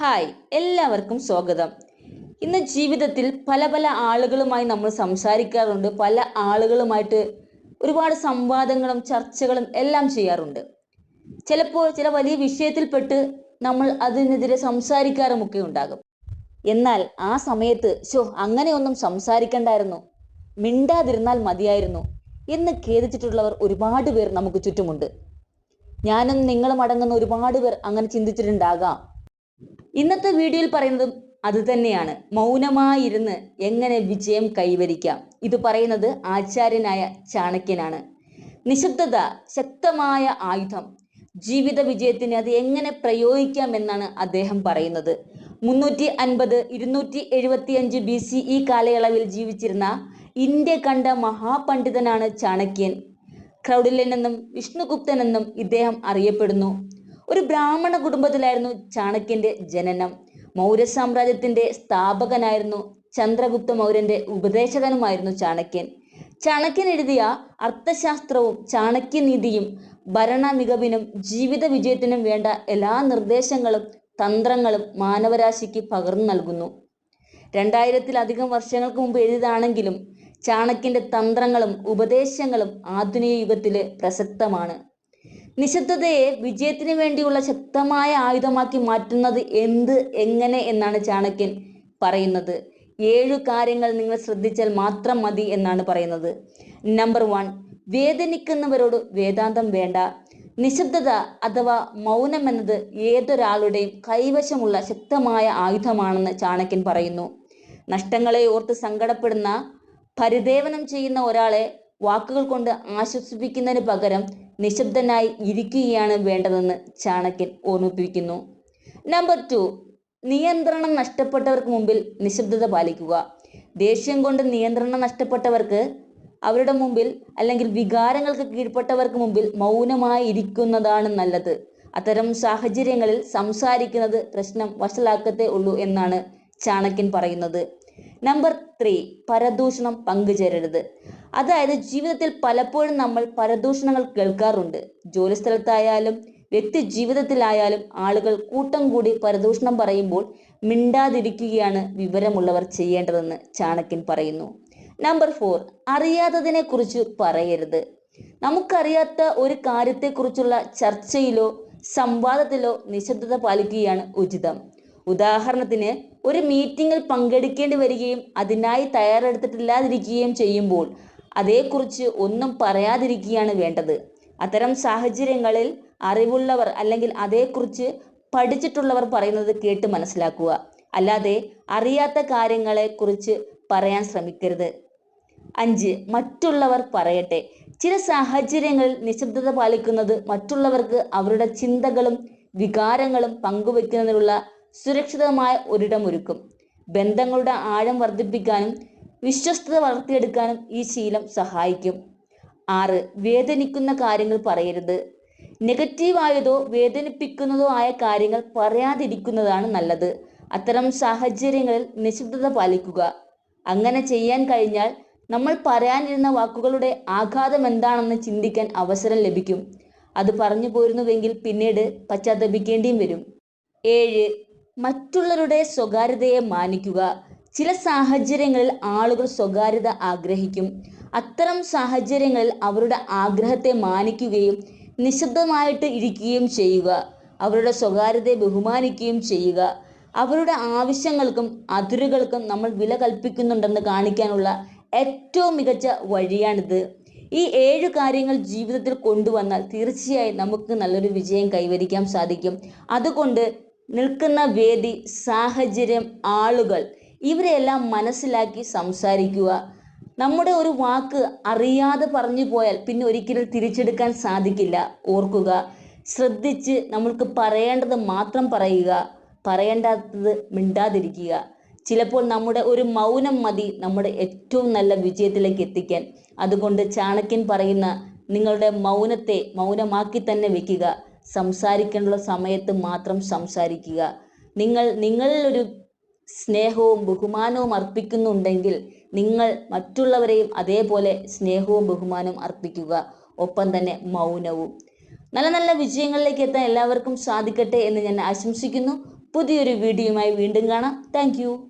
Hi എല്ലാവർക്കും സ്വാഗതം. ഇന്ന് ജീവിതത്തിൽ പല പല ആളുകളുമായി നമ്മൾ സംസാരിക്കാറുണ്ട്. പല ആളുകളുമായിട്ട് ഒരുപാട് സംവാദങ്ങളും ചർച്ചകളും എല്ലാം ചെയ്യാറുണ്ട്. ചിലപ്പോൾ ചില വലിയ വിഷയത്തിൽപ്പെട്ട് നമ്മൾ അതിനെതിരെ സംസാരിക്കാറുമൊക്കെ ഉണ്ടാകും. എന്നാൽ ആ സമയത്ത് ഷോ അങ്ങനെയൊന്നും സംസാരിക്കണ്ടായിരുന്നു. മിണ്ടാതിരുന്നാൽ മതിയായിരുന്നു എന്ന് ഖേദിച്ചിട്ടുള്ളവർ ഒരുപാട് പേർ നമുക്ക് ചുറ്റുമുണ്ട്. ഞാനും നിങ്ങളും അടങ്ങുന്ന ഒരുപാട് പേർ അങ്ങനെ ചിന്തിച്ചിട്ടുണ്ടാകാം. ഇന്നത്തെ വീഡിയോയിൽ പറയുന്നതും അത് തന്നെയാണ്. മൗനമായിരുന്ന് എങ്ങനെ വിജയം കൈവരിക്കാം? ഇത് പറയുന്നത് ആചാര്യനായ ചാണക്യനാണ്. നിശബ്ദത ശക്തമായ ആയുധം ജീവിത വിജയത്തിന് അത് എങ്ങനെ പ്രയോഗിക്കാം എന്നാണ് അദ്ദേഹം പറയുന്നത്. മുന്നൂറ്റി അൻപത് ഇരുന്നൂറ്റി എഴുപത്തി അഞ്ച് ബി സി ഈ കാലയളവിൽ ജീവിച്ചിരുന്ന ഇന്ത്യ കണ്ട മഹാപണ്ഡിതനാണ് ചാണക്യൻ. ക്രൗഡില്യൻ എന്നും വിഷ്ണുഗുപ്തൻ എന്നും ഇദ്ദേഹം അറിയപ്പെടുന്നു. ഒരു ബ്രാഹ്മണ കുടുംബത്തിലായിരുന്നു ചാണക്യന്റെ ജനനം. മൗര്യ സാമ്രാജ്യത്തിന്റെ സ്ഥാപകനായിരുന്നു ചന്ദ്രഗുപ്ത മൗര്യന്റെ ഉപദേശകനുമായിരുന്നു ചാണക്യൻ. ചാണക്യൻ എഴുതിയ അർത്ഥശാസ്ത്രവും ചാണക്യനീതിയും ഭരണ മികവിനും ജീവിത വിജയത്തിനും വേണ്ട എല്ലാ നിർദ്ദേശങ്ങളും തന്ത്രങ്ങളും മാനവരാശിക്ക് പകർന്നു നൽകുന്നു. രണ്ടായിരത്തിലധികം വർഷങ്ങൾക്ക് മുമ്പ് എഴുതിയതാണെങ്കിലും ചാണക്യന്റെ തന്ത്രങ്ങളും ഉപദേശങ്ങളും ആധുനിക യുഗത്തിലെ പ്രസക്തമാണ്. നിശബ്ദതയെ വിജയത്തിന് വേണ്ടിയുള്ള ശക്തമായ ആയുധമാക്കി മാറ്റുന്നത് എന്ത് എങ്ങനെ എന്നാണ് ചാണക്യൻ പറയുന്നത്. ഏഴു കാര്യങ്ങൾ നിങ്ങൾ ശ്രദ്ധിച്ചാൽ മാത്രം മതി എന്നാണ് പറയുന്നത്. നമ്പർ വൺ വേദനിക്കുന്നവരോട് വേദാന്തം വേണ്ട. നിശബ്ദത അഥവാ മൗനം എന്നത് ഏതൊരാളുടെയും കൈവശമുള്ള ശക്തമായ ആയുധമാണെന്ന് ചാണക്യൻ പറയുന്നു. നഷ്ടങ്ങളെ ഓർത്ത് സങ്കടപ്പെടുന്ന പരിദേവനം ചെയ്യുന്ന ഒരാളെ വാക്കുകൾ കൊണ്ട് ആശ്വസിപ്പിക്കുന്നതിന് പകരം നിശബ്ദനായി ഇരിക്കുകയാണ് വേണ്ടതെന്ന് ചാണക്യൻ ഓർമ്മിപ്പിക്കുന്നു. നമ്പർ ടു നിയന്ത്രണം നഷ്ടപ്പെട്ടവർക്ക് മുമ്പിൽ നിശബ്ദത പാലിക്കുക. ദേഷ്യം കൊണ്ട് നിയന്ത്രണം നഷ്ടപ്പെട്ടവർക്ക് അവരുടെ മുമ്പിൽ അല്ലെങ്കിൽ വികാരങ്ങൾക്ക് കീഴ്പ്പെട്ടവർക്ക് മുമ്പിൽ മൗനമായി ഇരിക്കുന്നതാണ് നല്ലത്. അത്തരം സാഹചര്യങ്ങളിൽ സംസാരിക്കുന്നത് പ്രശ്നം വഷളാക്കത്തേ ഉള്ളൂ എന്നാണ് ചാണക്യൻ പറയുന്നത്. നമ്പർ ത്രീ പരദൂഷണം പങ്കുചേരരുത്. അതായത് ജീവിതത്തിൽ പലപ്പോഴും നമ്മൾ പരദൂഷണങ്ങൾ കേൾക്കാറുണ്ട്. ജോലിസ്ഥലത്തായാലും വ്യക്തി ജീവിതത്തിലായാലും ആളുകൾ കൂട്ടം കൂടി പരദൂഷണം പറയുമ്പോൾ മിണ്ടാതിരിക്കുകയാണ് വിവരമുള്ളവർ ചെയ്യേണ്ടതെന്ന് ചാണക്യൻ പറയുന്നു. നമ്പർ ഫോർ അറിയാത്തതിനെ കുറിച്ച് പറയരുത്. നമുക്കറിയാത്ത ഒരു കാര്യത്തെക്കുറിച്ചുള്ള ചർച്ചയിലോ സംവാദത്തിലോ നിശബ്ദത പാലിക്കുകയാണ് ഉചിതം. ഉദാഹരണത്തിന് ഒരു മീറ്റിംഗിൽ പങ്കെടുക്കേണ്ടി വരികയും അതിനായി തയ്യാറെടുത്തിട്ടില്ലാതിരിക്കുകയും ചെയ്യുമ്പോൾ അതേക്കുറിച്ച് ഒന്നും പറയാതിരിക്കുകയാണ് വേണ്ടത്. അത്തരം സാഹചര്യങ്ങളിൽ അറിവുള്ളവർ അല്ലെങ്കിൽ അതേക്കുറിച്ച് പഠിച്ചിട്ടുള്ളവർ പറയുന്നത് കേട്ട് മനസ്സിലാക്കുക. അല്ലാതെ അറിയാത്ത കാര്യങ്ങളെ കുറിച്ച് പറയാൻ ശ്രമിക്കരുത്. അഞ്ച് മറ്റുള്ളവർ പറയട്ടെ. ചില സാഹചര്യങ്ങളിൽ നിശബ്ദത പാലിക്കുന്നത് മറ്റുള്ളവർക്ക് അവരുടെ ചിന്തകളും വികാരങ്ങളും പങ്കുവെക്കുന്നതിനുള്ള സുരക്ഷിതമായ ഒരിടമൊരുക്കും ബന്ധങ്ങളുടെ ആഴം വർദ്ധിപ്പിക്കാനും വിശ്വസ്തത വളർത്തിയെടുക്കാനും ഈ ശീലം സഹായിക്കും. ആറ് വേദനിക്കുന്ന കാര്യങ്ങൾ പറയരുത്. നെഗറ്റീവായതോ വേദനിപ്പിക്കുന്നതോ ആയ കാര്യങ്ങൾ പറയാതിരിക്കുന്നതാണ് നല്ലത്. അത്തരം സാഹചര്യങ്ങളിൽ നിശബ്ദത പാലിക്കുക. അങ്ങനെ ചെയ്യാൻ കഴിഞ്ഞാൽ നമ്മൾ പറയാനിരുന്ന വാക്കുകളുടെ ആഘാതം എന്താണെന്ന് ചിന്തിക്കാൻ അവസരം ലഭിക്കും. അത് പറഞ്ഞു പോരുന്നുവെങ്കിൽ പിന്നീട് പശ്ചാത്തപിക്കേണ്ടിയും വരും. ഏഴ് മറ്റുള്ളവരുടെ സ്വകാര്യതയെ മാനിക്കുക. ചില സാഹചര്യങ്ങളിൽ ആളുകൾ സ്വകാര്യത ആഗ്രഹിക്കും. അത്തരം സാഹചര്യങ്ങളിൽ അവരുടെ ആഗ്രഹത്തെ മാനിക്കുകയും നിശബ്ദമായിട്ട് ഇരിക്കുകയും ചെയ്യുക. അവരുടെ സ്വകാര്യതയെ ബഹുമാനിക്കുകയും ചെയ്യുക. അവരുടെ ആവശ്യങ്ങൾക്കും അതിരുകൾക്കും നമ്മൾ വില കൽപ്പിക്കുന്നുണ്ടെന്ന് കാണിക്കാനുള്ള ഏറ്റവും മികച്ച വഴിയാണിത്. ഈ ഏഴ് കാര്യങ്ങൾ ജീവിതത്തിൽ കൊണ്ടുവന്നാൽ തീർച്ചയായും നമുക്ക് നല്ലൊരു വിജയം കൈവരിക്കാൻ സാധിക്കും. അതുകൊണ്ട് നിൽക്കുന്ന വേദി സാഹചര്യം ആളുകൾ ഇവരെല്ലാം മനസ്സിലാക്കി സംസാരിക്കുക. നമ്മുടെ ഒരു വാക്ക് അറിയാതെ പറഞ്ഞു പോയാൽ പിന്നെ ഒരിക്കലും തിരിച്ചെടുക്കാൻ സാധിക്കില്ല. ഓർക്കുക ശ്രദ്ധിച്ച് നമ്മൾക്ക് പറയേണ്ടത് മാത്രം പറയുക പറയേണ്ടാത്തത് മിണ്ടാതിരിക്കുക. ചിലപ്പോൾ നമ്മുടെ ഒരു മൗനം മതി നമ്മുടെ ഏറ്റവും നല്ല വിജയത്തിലേക്ക് എത്തിക്കാൻ. അതുകൊണ്ട് ചാണക്യൻ പറയുന്ന നിങ്ങളുടെ മൗനത്തെ മൗനമാക്കി തന്നെ വെക്കുക. സംസാരിക്കേണ്ട സമയത്ത് മാത്രം സംസാരിക്കുക. നിങ്ങൾ നിങ്ങളിലൊരു സ്നേഹവും ബഹുമാനവും അർപ്പിക്കുന്നുണ്ടെങ്കിൽ നിങ്ങൾ മറ്റുള്ളവരെയും അതേപോലെ സ്നേഹവും ബഹുമാനവും അർപ്പിക്കുക. ഒപ്പം തന്നെ മൗനവും. നല്ല നല്ല വിജയങ്ങളിലേക്ക് എത്താൻ എല്ലാവർക്കും സാധിക്കട്ടെ എന്ന് ഞാൻ ആശംസിക്കുന്നു. പുതിയൊരു വീഡിയോയുമായി വീണ്ടും കാണാം. താങ്ക്